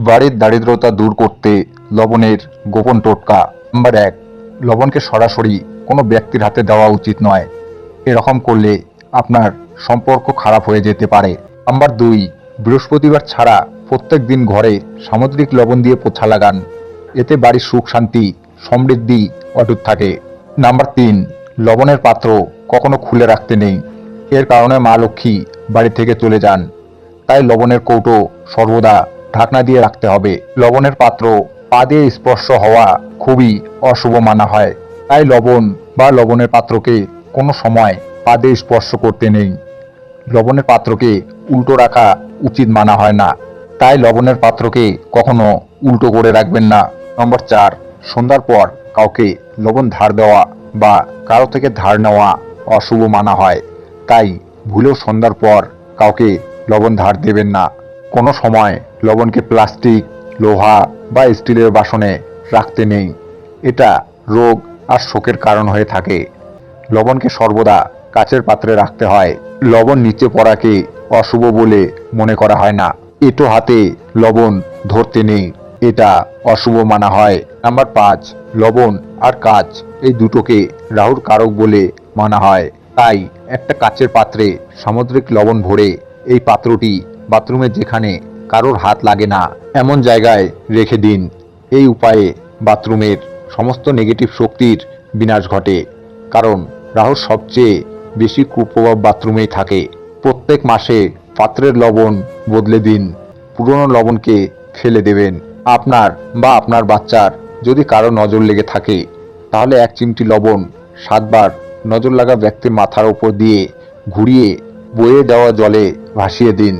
বাড়ির দারিদ্রতা দূর করতে লবণের গোপন টোটকা। নাম্বার এক, লবণকে সরাসরি কোনো ব্যক্তির হাতে দেওয়া উচিত নয়। এরকম করলে আপনার সম্পর্ক খারাপ হয়ে যেতে পারে। নাম্বার দুই, বৃহস্পতিবার ছাড়া প্রত্যেক দিন ঘরে সামুদ্রিক লবণ দিয়ে পোছা লাগান। এতে বাড়ির সুখ, শান্তি, সমৃদ্ধি অটুট থাকে। নাম্বার তিন, লবণের পাত্র কখনো খুলে রাখতে নেই। এর কারণে মা লক্ষ্মী বাড়ি থেকে চলে যান। তাই লবণের কৌটো সর্বদা ঢাকনা দিয়ে রাখতে হবে। লবণের পাত্র পা দিয়ে স্পর্শ হওয়া খুবই অশুভ মানা হয়। তাই লবণ বা লবণের পাত্রকে কোনো সময় পা দিয়ে স্পর্শ করতে নেই। লবণের পাত্রকে উল্টো রাখা উচিত মানা হয় না। তাই লবণের পাত্রকে কখনো উল্টো করে রাখবেন না। নম্বর চার, সন্ধ্যার পর কাউকে লবণ ধার দেওয়া বা কারও থেকে ধার নেওয়া অশুভ মানা হয়। তাই ভুলেও সন্ধ্যার পর কাউকে লবণ ধার দেবেন না। কোনো সময় লবণকে প্লাস্টিক, লোহা বা স্টিলের বাসনে রাখতে নেই। এটা রোগ আর শোকের কারণ হয়ে থাকে। লবণকে সর্বদা কাচের পাত্রে রাখতে হয়। লবণ নিচে পড়াকে অশুভ বলে মনে করা হয় না। এটো হাতে লবণ ধরতে নেই। এটা অশুভ মানা হয়। নাম্বার পাঁচ, লবণ আর কাচ এই দুটোকে রাহুর কারক বলে মানা হয়। তাই একটা কাচের পাত্রে সামুদ্রিক লবণ ভরে এই পাত্রটি বাথরুমে যেখানে কারোর হাত লাগে না, এমন জায়গায় রেখে দিন। এই উপায়ে বাথরুমের সমস্ত নেগেটিভ শক্তির বিনাশ ঘটে। কারণ রাহুর সবচেয়ে বেশি কুপ্রভাব বাথরুমেই থাকে। প্রত্যেক মাসে পাত্রের লবণ বদলে দিন। পুরনো লবণকে ফেলে দেবেন। আপনার বা আপনার বাচ্চার যদি কারও নজর লেগে থাকে, তাহলে এক চিমটি লবণ সাতবার নজর লাগা ব্যক্তির মাথার উপর দিয়ে ঘুরিয়ে বয়ে দেওয়া জলে ভাসিয়ে দিন।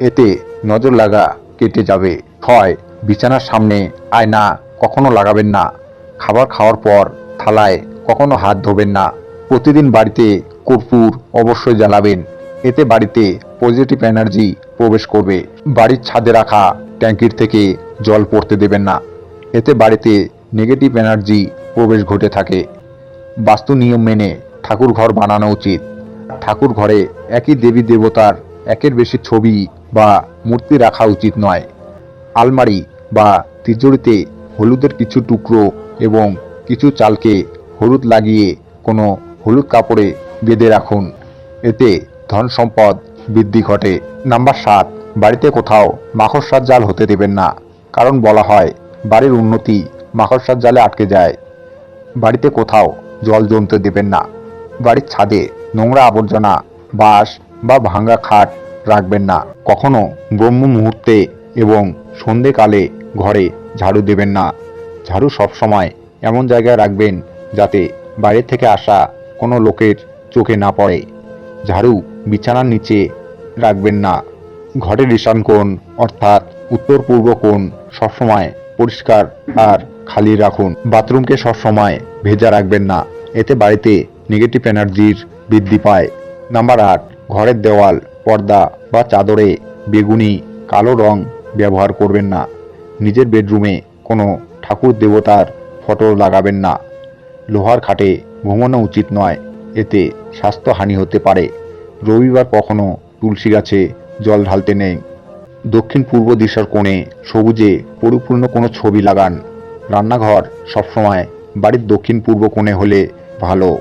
এতে নজর লাগা কেটে যাবে। ছয় বিছানার সামনে আয়না কখনো লাগাবেন না। খাবার খাওয়ার পর থালায় কখনো হাত ধোবেন না। প্রতিদিন বাড়িতে কর্পূর অবশ্যই জ্বালাবেন। এতে বাড়িতে পজিটিভ এনার্জি প্রবেশ করবে। বাড়ির ছাদে রাখা ট্যাঙ্কির থেকে জল পড়তে দেবেন না। এতে বাড়িতে নেগেটিভ এনার্জি প্রবেশ ঘটে থাকে। বাস্তু নিয়ম মেনে ঠাকুর ঘর বানানো উচিত। ঠাকুর ঘরে একই দেবী দেবতার একের বেশি ছবি বা মূর্তি রাখা উচিত নয়। আলমারি বা তিজোরিতে হলুদের কিছু টুকরো এবং কিছু চালকে হলুদ লাগিয়ে কোনো হলুদ কাপড়ে বেঁধে রাখুন। এতে ধন সম্পদ বৃদ্ধি ঘটে। নাম্বার সাত, বাড়িতে কোথাও মাকড়সার জাল হতে দেবেন না। কারণ বলা হয়, বাড়ির উন্নতি মাকড়সার জালে আটকে যায়। বাড়িতে কোথাও জল জমতে দেবেন না। বাড়ির ছাদে নোংরা আবর্জনা, বাঁশ বা ভাঙ্গা খাট রাখবেন না। কখনো ব্রহ্ম মুহূর্তে এবং সন্ধেকালে ঘরে ঝাড়ু দেবেন না। ঝাড়ু সবসময় এমন জায়গায় রাখবেন যাতে বাইরে থেকে আসা কোনো লোকের চোখে না পড়ে। ঝাড়ু বিছানার নিচে রাখবেন না। ঘরের ঈশান কোণ অর্থাৎ উত্তর পূর্ব কোণ সবসময় পরিষ্কার আর খালি রাখুন। বাথরুমকে সবসময় ভেজা রাখবেন না। এতে বাড়িতে নেগেটিভ এনার্জির বৃদ্ধি পায়। নাম্বার আট, ঘরের দেওয়াল পর্দা বা চাদরে বেগুনি, কালো রং ব্যবহার করবেন না। নিজের বেডরুমে কোনো ঠাকুর দেবতার ফটো লাগাবেন না। লোহার খাটে ঘুমানো উচিত নয়, এতে স্বাস্থ্যহানি হতে পারে। রবিবার কখনো তুলসী গাছে জল ঢালতে নেই। দক্ষিণ পূর্ব দিশার কোণে সবুজে পরিপূর্ণ কোনো ছবি লাগান। রান্নাঘর সবসময় বাড়ির দক্ষিণ পূর্ব কোণে হলে ভালো।